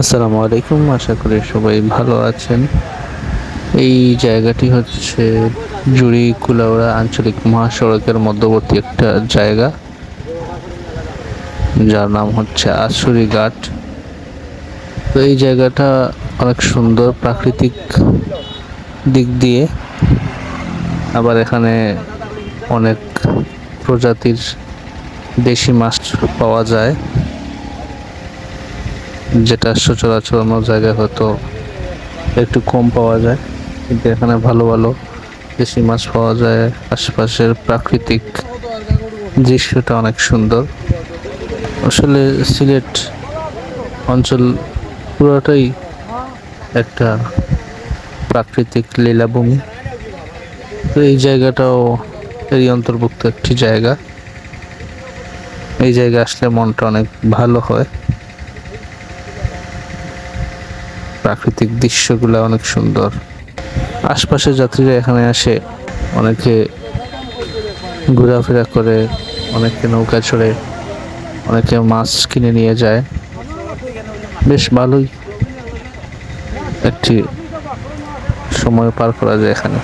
আসসালামু আলাইকুম, আশা করি সবাই ভালো আছেন। এই জায়গাটি হচ্ছে জুড়ি কুলাউড়া আঞ্চলিক মহাসড়কের মধ্যবর্তী একটা জায়গা, যার নাম হচ্ছে আসুরি ঘাট। তো এই জায়গাটা অনেক সুন্দর প্রাকৃতিক দিক দিয়ে। আবার এখানে অনেক প্রজাতির দেশি মাছ পাওয়া যায়। যেটা সচরাচর অন্য জায়গায় হয়তো একটু কম পাওয়া যায়, কিন্তু এখানে ভালো ভালো দেশি মাছ পাওয়া যায়, আশেপাশের প্রাকৃতিক দৃশ্যটা অনেক সুন্দর। আসলে সিলেট অঞ্চল পুরোটাই একটা প্রাকৃতিক লীলাভূমি। তো এই জায়গাটাও এরই অন্তর্ভুক্ত একটি জায়গা। এই জায়গায় আসলে মনটা অনেক ভালো হয়। প্রাকৃতিক দৃশ্যগুলো অনেক সুন্দর। আশপাশের যাত্রীরা এখানে আসে, অনেকে ঘোরাফেরা করে, অনেকে নৌকা চড়ে, অনেকে মাছ কিনে নিয়ে যায়। বেশ ভালোই একটি সময় পার করা যায় এখানে।